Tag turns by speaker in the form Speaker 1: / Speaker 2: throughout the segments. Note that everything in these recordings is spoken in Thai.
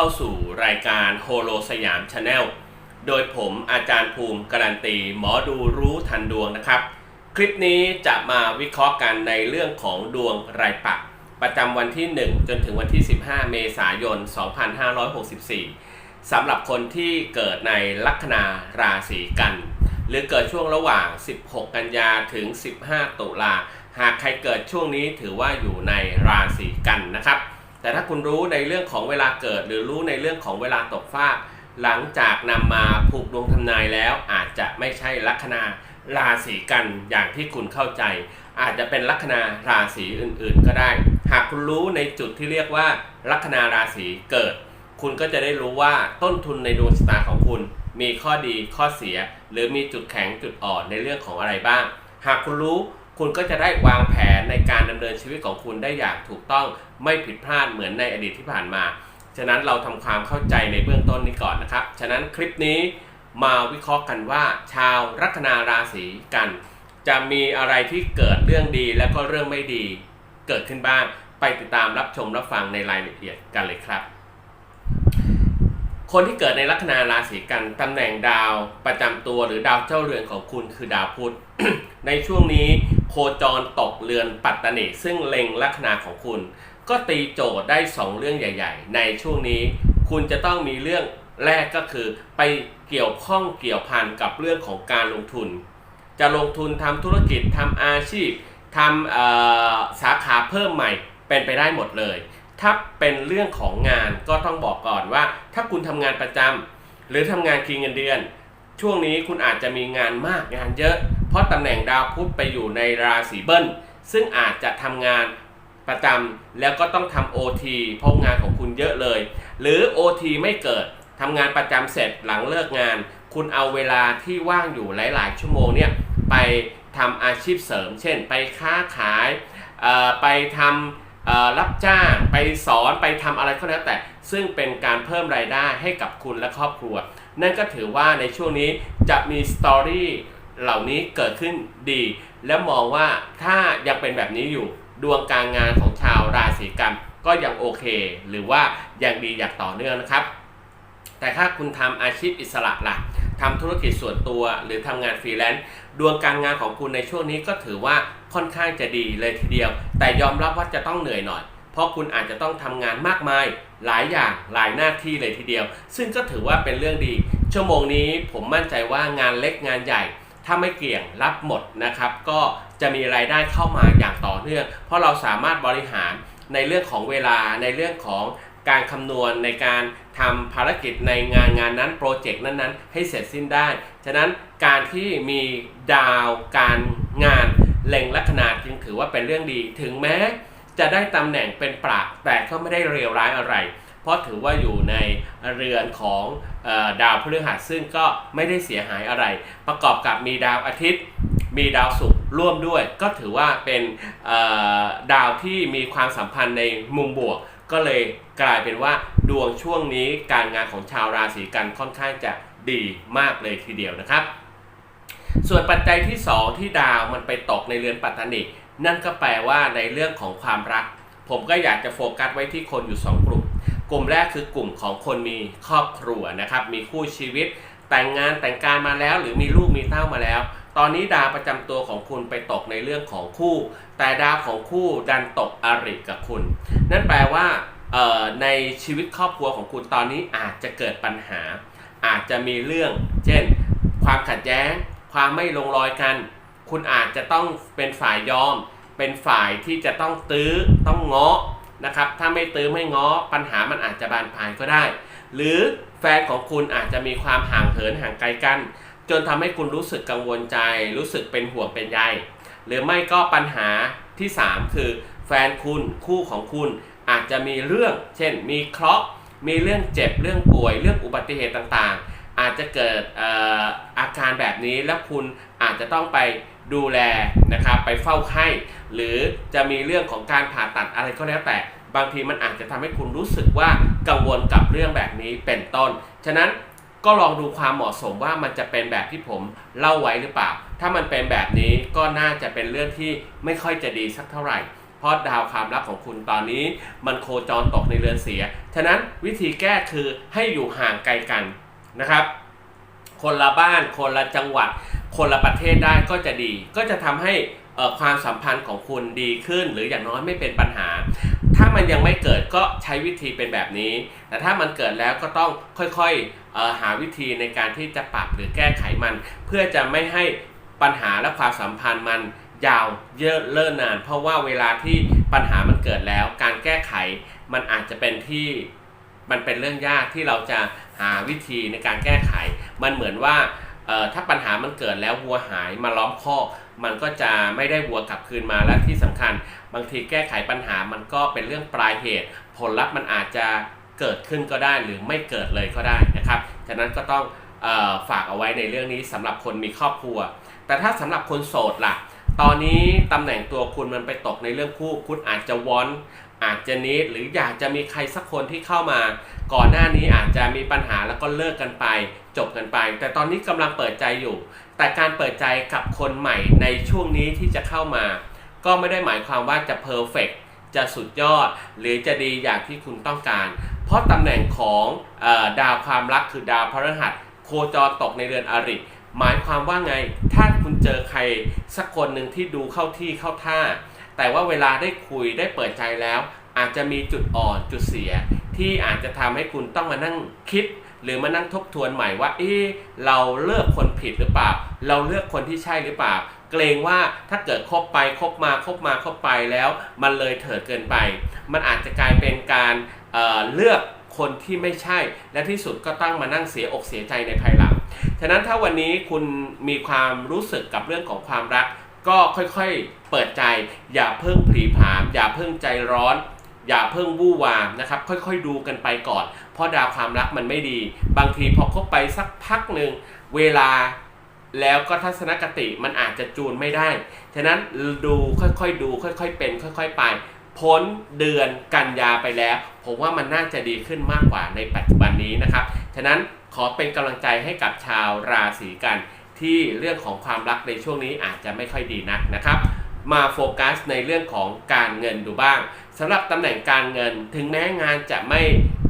Speaker 1: เข้าสู่รายการโฮโลสยามชาแนล โดยผมอาจารย์ภูมิการันตีหมอดูรู้ทันดวงนะครับ คลิปนี้จะมาวิเคราะห์กันในเรื่องของดวงรายปัก ประจำวันที่ 1 จนถึงวันที่ 15 เมษายน 2564 สำหรับคนที่เกิดในลัคนาราศีกัน หรือเกิดช่วงระหว่าง 16 กันยาถึง 15 ตุลา หากใครเกิดช่วงนี้ถือว่าอยู่ในราศีกันนะครับ แต่ถ้าคุณรู้ในเรื่องของเวลาเกิด หรือรู้ในเรื่องของเวลาตกฟากหลังจากนำมาผูกดวงทำนายแล้วอาจจะไม่ใช่ลัคนาราศีกันอย่างที่คุณเข้าใจ อาจจะเป็นลัคนาราศีอื่นๆ ก็ได้ หากคุณรู้ในจุดที่เรียกว่า ลัคนาราศีเกิด คุณก็จะได้รู้ว่าต้นทุนในดวงชะตาของคุณ มีข้อดีข้อเสีย หรือมีจุดแข็งจุดอ่อนในเรื่องของอะไรบ้าง หากคุณรู้ คุณก็จะได้วางแผนในการดำเนินชีวิตของคุณได้อย่างถูกต้องไม่ผิดพลาดเหมือนในอดีตที่ผ่านมา ฉะนั้นเราทำความเข้าใจในเบื้องต้นนี้ก่อนนะครับ ฉะนั้นคลิปนี้มาวิเคราะห์กันว่า ชาวลัคนาราศีกัน จะมีอะไรที่เกิดเรื่องดีและก็เรื่องไม่ดี เกิดขึ้นบ้างไปติดตามรับชมรับฟังในรายละเอียดกันเลยครับ คนที่เกิดในลัคนาราศีกันตำแหน่งดาวประจำตัวหรือดาวเจ้าเรือนของคุณคือดาวพุธในช่วงนี้ โคจรตกเรือนปัตตนิซึ่งเล็งลัคนาของคุณ ก็ตีโจทย์ได้ 2 เรื่องใหญ่ ๆ ในช่วงนี้ คุณจะต้องมีเรื่องแรกก็คือ ไปเกี่ยวข้องเกี่ยวพันกับเรื่องของการลงทุน จะลงทุนทำธุรกิจทำอาชีพทำสาขาเพิ่มใหม่เป็นไปได้หมดเลย ถ้าเป็นเรื่องของงานก็ต้องบอกก่อนว่า ถ้าคุณทำงานประจำหรือทำงานคิงเงินเดือน ช่วงนี้คุณอาจจะมีงานมากงานเยอะ เพราะตำแหน่งดาวพุธไปอยู่ในราศีเบิ้ลซึ่งอาจจะทำงานประจำแล้วก็ต้องทำ OT เพราะงานของคุณเยอะเลย หรือ OT ไม่เกิดทำงานประจำเสร็จหลังเลิกงาน คุณเอาเวลาที่ว่างอยู่หลาย ๆ ชั่วโมงเนี่ยไปทำอาชีพเสริม เช่น ไปค้าขายไปทำรับจ้างไปสอนไปทำอะไรก็แล้วแต่ ซึ่งเป็นการเพิ่มรายได้ให้กับคุณและครอบครัว นั่นก็ถือว่าในช่วงนี้จะมีสตอรี่ เหล่านี้เกิดขึ้นดี และมองว่าถ้ายังเป็นแบบนี้อยู่ดวงการงานของชาวราศีกันก็ยังโอเค หรือว่ายังดีอย่างต่อเนื่องนะครับ แต่ถ้าคุณทำอาชีพอิสระล่ะทำธุรกิจส่วนตัวหรือทำงานฟรีแลนซ์ดวงการงานของคุณในช่วงนี้ก็ถือว่าค่อนข้างจะดีเลยทีเดียว แต่ยอมรับว่าจะต้องเหนื่อยหน่อย เพราะคุณอาจจะต้องทำงานมากมาย หลายอย่างหลายหน้าที่เลยทีเดียว ซึ่งก็ถือว่าเป็นเรื่องดี ชั่วโมงนี้ผมมั่นใจว่างานเล็กงานใหญ่ ถ้าไม่เกี่ยงรับหมดนะครับ ก็จะมีรายได้เข้ามาอย่างต่อเนื่อง เพราะเราสามารถบริหารในเรื่องของเวลาในเรื่องของการคำนวณในการทำภารกิจในงานงานนั้นโปรเจกต์นั้นๆ ให้เสร็จสิ้นได้ ฉะนั้นการที่มีดาวการงานเล็งลัคนาจึงถือว่าเป็นเรื่องดี ถึงแม้จะได้ตำแหน่งเป็นปราแต่ก็ไม่ได้เลวร้ายอะไร ราะถือว่าอยู่ในเรือนของอดาวพฤหัสซึ่งก็ไม่ได้เสียหายอะไร ประกอบกับมีดาวอาทิตย์ มีดาวศุกร์ร่วมด้วย ก็ถือว่าเป็นดาวที่มีความสัมพันธ์ในมุมบวก ก็เลยกลายเป็นว่าดวงช่วงนี้การงานของชาวราศีกันค่อนข้างจะดีมากเลยทีเดียวนะครับ ส่วนปัจจัยที่ 2 ที่ดาวมันไปตกในเรือนปัตตานินั่นก็แปลว่าในเรื่องของความรัก ผมก็อยากจะโฟกัสไว้ที่คนอยู่ 2 กลุ่ม กลุ่มแรกคือกลุ่มของคนมีครอบครัวนะครับ มีคู่ชีวิต แต่งงานแต่งการมาแล้ว หรือมีลูกมีเต้ามาแล้ว ตอนนี้ดาวประจำตัวของคุณไปตกในเรื่องของคู่ แต่ดาวของคู่ดันตกอริกับคุณ นั่นแปลว่าในชีวิตครอบครัวของคุณตอนนี้อาจจะเกิดปัญหา อาจจะมีเรื่อง เช่น ความขัดแย้ง ความไม่ลงรอยกัน คุณอาจจะต้องเป็นฝ่ายยอม เป็นฝ่ายที่จะต้องตื้อต้องเง้อ นะครับ ถ้าไม่ตื้อไม่ง้อปัญหามันอาจจะบานปลายก็ได้ หรือแฟนของคุณอาจจะมีความห่างเหินห่างไกลกัน จนทำให้คุณรู้สึกกังวลใจ รู้สึกเป็นห่วงเป็นใยหรือไม่ก็ปัญหาที่ 3 คือ แฟนคุณคู่ของคุณอาจจะมีเรื่อง เช่น มีเคราะห์มีเรื่องเจ็บเรื่องป่วย เรื่องอุบัติเหตุต่างๆ อาจจะเกิดเอ่ออาการแบบนี้แล้วคุณอาจจะต้องไปดูแลนะครับไปเฝ้าไข้ หรือจะมีเรื่องของการผ่าตัดอะไรก็แล้วแต่ บางทีมันอาจจะทำให้คุณรู้สึกว่ากังวลกับเรื่องแบบนี้เป็นต้น ฉะนั้นก็ลองดูความเหมาะสมว่ามันจะเป็นแบบที่ผมเล่าไว้หรือเปล่า ถ้ามันเป็นแบบนี้ก็น่าจะเป็นเรื่องที่ไม่ค่อยจะดีสักเท่าไหร่ เพราะดาวความรักของคุณตอนนี้ มันโคจรตกในเรือนเสีย ฉะนั้นวิธีแก้คือให้อยู่ห่างไกลกันนะครับ คนละบ้าน คนละจังหวัด คนละประเทศได้ก็จะดี ก็จะทำให้ ความสัมพันธ์ของคุณดีขึ้น หรืออย่างน้อยไม่เป็นปัญหา ถ้ามันยังไม่เกิดก็ใช้วิธีเป็นแบบนี้ แต่ถ้ามันเกิดแล้วก็ต้องค่อยๆหาวิธีในการที่จะปรับหรือแก้ไขมัน เพื่อจะไม่ให้ปัญหาและความสัมพันธ์มันยาวเยอะเลิ่นนาน เพราะว่าเวลาที่ปัญหามันเกิดแล้ว การแก้ไขมันอาจจะเป็นที่มันเป็นเรื่องยากที่เราจะหาวิธีในการแก้ไข มันเหมือนว่าถ้าปัญหามันเกิดแล้ววัวหายมาล้อมคอก มันก็จะไม่ได้วัวกลับคืนมาและที่สำคัญ บางทีแก้ไขปัญหามันก็เป็นเรื่องปลายเหตุ ผลลัพธ์มันอาจจะเกิดขึ้นก็ได้หรือไม่เกิดเลยก็ได้นะครับฉะนั้นก็ต้องออฝากเอาไว้ในเรื่องนี้สำหรับคนมีครอบครัว แต่ถ้าสำหรับคนโสดล่ะ ตอนนี้ตำแหน่งตัวคุณมันไปตกในเรื่องคู่ คุณอาจจะวอนอาจจะนิดหรืออยากจะมีใครสักคนที่เข้ามา ก่อนหน้านี้อาจจะมีปัญหาแล้วก็เลิกกันไป จบกันไป แต่ตอนนี้กำลังเปิดใจอยู่ แต่การเปิดใจกับคนใหม่ในช่วงนี้ที่จะเข้ามา ก็ไม่ได้หมายความว่าจะเพอร์เฟกจะสุดยอด หรือจะดีอย่างที่คุณต้องการ เพราะตำแหน่งของออดาวความรักคือดาวพฤหัสโคจรตกในเรือนอริ หมายความว่าไง ถ้าคุณเจอใครสักคนหนึ่งที่ดูเข้าที่เข้าท่า แต่ว่าเวลาได้คุยได้เปิดใจแล้ว อาจจะมีจุดอ่อนจุดเสีย ที่อาจจะทำให้คุณต้องมานั่งคิด หรือมานั่งทบทวนใหม่ว่าเอ๊เราเลือกคนผิดหรือเปล่า เราเลือกคนที่ใช่หรือเปล่า เกรงว่าถ้าเกิดคบไปคบมาคบมาคบไปแล้ว มันเลยเถิดเกินไป มันอาจจะกลายเป็นการเเลือกคนที่ไม่ใช่ และที่สุดก็ต้องมานั่งเสียอกเสียใจในภายหลัง ฉะนั้นถ้าวันนี้คุณมีความรู้สึกกับเรื่องของความรัก ก็ค่อยๆเปิดใจ อย่าเพิ่งผีผาม อย่าเพิ่งใจร้อน อย่าเพิ่งวู่วามนะครับ ค่อยๆดูกันไปก่อน เพราะดาวความรักมันไม่ดี บางทีพอคบไปสักพักหนึ่งเวลาแล้วก็ทัศนคติมันอาจจะจูนไม่ได้ ฉะนั้นดูค่อยๆดู ค่อยๆเป็น ค่อยๆไป พ้นเดือนกันยาไปแล้ว ผมว่ามันน่าจะดีขึ้นมากกว่าในปัจจุบันนี้นะครับ ฉะนั้นขอเป็นกำลังใจให้กับชาวราศีกัน ที่เรื่องของความรักในช่วงนี้อาจจะไม่ค่อยดีนักนะครับ มาโฟกัสในเรื่องของการเงินดูบ้างสำหรับตำแหน่งการเงินถึงแม้งานจะไม่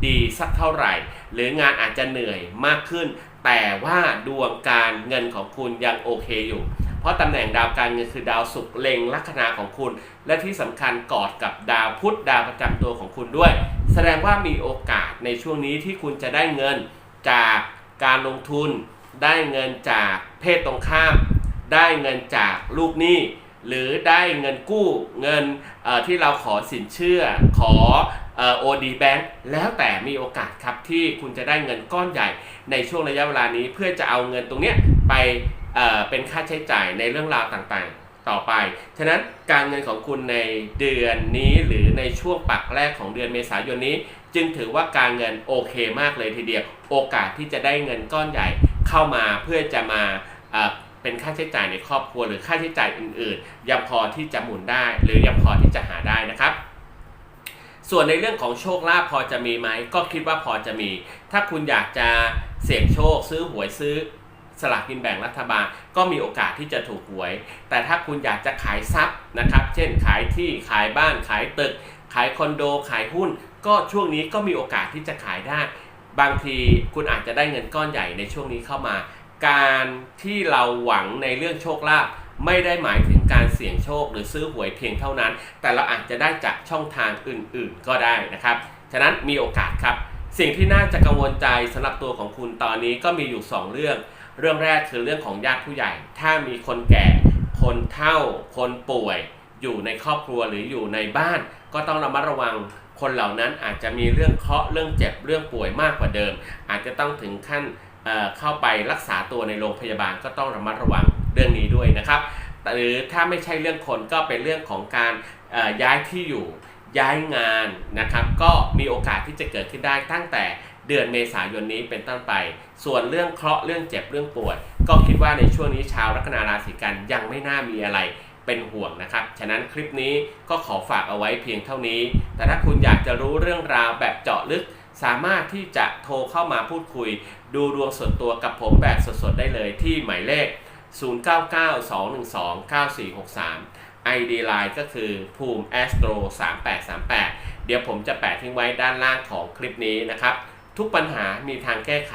Speaker 1: ดีสักเท่าไหร่ หรืองานอาจจะเหนื่อยมากขึ้น แต่ว่าดวงการเงินของคุณยังโอเคอยู่ เพราะตำแหน่งดาวการเงินคือดาวศุกร์เล็งลัคนาของคุณ และที่สำคัญกอดกับดาวพุธดาวประจำตัวของคุณด้วย แสดงว่ามีโอกาสในช่วงนี้ที่คุณจะได้เงินจากการลงทุน ได้เงินจากเพศตรงข้าม ได้เงินจากลูกหนี้ หรือได้เงินกู้เงินที่เราขอสินเชื่อขอโอดีแบงค์แล้วแต่มีโอกาสครับที่คุณจะได้เงินก้อนใหญ่ในช่วงระยะเวลานี้ เพื่อจะเอาเงินตรงเนี้ยไปเเป็นค่าใช้จ่ายในเรื่องราวต่างๆ ต่อไป ฉะนั้นการเงินของคุณในเดือนนี้หรือในช่วงปักแรกของเดือนเมษายนนี้ จึงถือว่าการเงินโอเคมากเลยทีเดียว โอกาสที่จะได้เงินก้อนใหญ่เข้ามาเพื่อจะมาาใช้จ่ายในครอบครัวหรือค่าใช้จ่ายอื่นๆ ยังพอที่จะหมุนได้ หรือยังพอที่จะหาได้นะครับ ส่วนในเรื่องของโชคลาภพอจะมีไหมก็คิดว่าพอจะมี ถ้าคุณอยากจะเสี่ยงโชคซื้อหวยซื้อสลากกินแบ่งรัฐบาลก็มีโอกาสที่จะถูกหวย แต่ถ้าคุณอยากจะขายทรัพย์นะครับ เช่นขายที่ขายบ้านขายตึก ขายคอนโด ขายหุ้น ก็ช่วงนี้ก็มีโอกาสที่จะขายได้ บางทีคุณอาจจะได้เงินก้อนใหญ่ในช่วงนี้เข้ามา การที่เราหวังในเรื่องโชคลาภไม่ได้หมายถึงการเสี่ยงโชคหรือซื้อหวยเพียงเท่านั้น แต่เราอาจจะได้จากช่องทางอื่น ๆ ก็ได้นะครับ ฉะนั้นมีโอกาสครับ สิ่งที่น่าจะกังวลใจสำหรับตัวของคุณตอนนี้ก็มีอยู่ 2 เรื่อง เรื่องแรกคือเรื่องของญาติผู้ใหญ่ ถ้ามีคนแก่ คนเฒ่า คนป่วย อยู่ในครอบครัวหรืออยู่ในบ้าน ก็ต้องระมัดระวังคนเหล่านั้นอาจจะมีเรื่องเคราะห์เรื่องเจ็บเรื่องป่วยมากกว่าเดิม อาจจะต้องถึงขั้น เข้าไปรักษาตัวในโรงพยาบาลก็ต้องระมัดระวังเรื่องนี้ด้วยนะครับหรือถ้าไม่ใช่เรื่องคนก็เป็นเรื่องของการย้ายที่อยู่ย้ายงานนะครับ ก็มีโอกาสที่จะเกิดขึ้นได้ตั้งแต่เดือนเมษายนนี้เป็นต้นไป ส่วนเรื่องเคราะห์เรื่องเจ็บเรื่องป่วยก็คิดว่าในช่วงนี้ชาวลัคนาราศีกันยังไม่น่ามีอะไรเป็นห่วงนะครับ ฉะนั้นคลิปนี้ก็ขอฝากเอาไว้เพียงเท่านี้ แต่ถ้าคุณอยากจะรู้เรื่องราวแบบเจาะลึก สามารถที่จะโทรเข้ามาพูดคุย ดูดวงส่วนตัวกับผมแบบสดๆได้เลยที่หมายเลข 0992129463 ID Line ก็คือภูมิ Astro 3838 เดี๋ยวผมจะแปะทิ้งไว้ด้านล่างของคลิปนี้นะครับ ทุกปัญหามีทางแก้ไข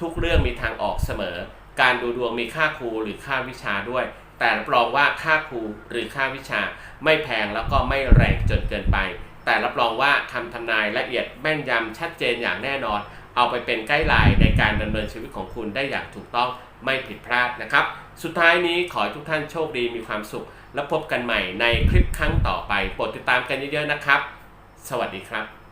Speaker 1: ทุกเรื่องมีทางออกเสมอ การดูดวงมีค่าครูหรือค่าวิชาด้วย แต่รับรองว่าค่าครูหรือค่าวิชา ไม่แพงแล้วก็ไม่แรงจนเกินไป แต่รับรองว่าคำทำนายละเอียดแม่นยำชัดเจนอย่างแน่นอน เอาไปเป็นไกด์ไลน์ในการดำเนินชีวิตของคุณได้อย่างถูกต้องไม่ผิดพลาดนะครับ สุดท้ายนี้ขอทุกท่านโชคดีมีความสุข และพบกันใหม่ในคลิปครั้งต่อไปโปรดติดตามกันเยอะๆนะครับ สวัสดีครับ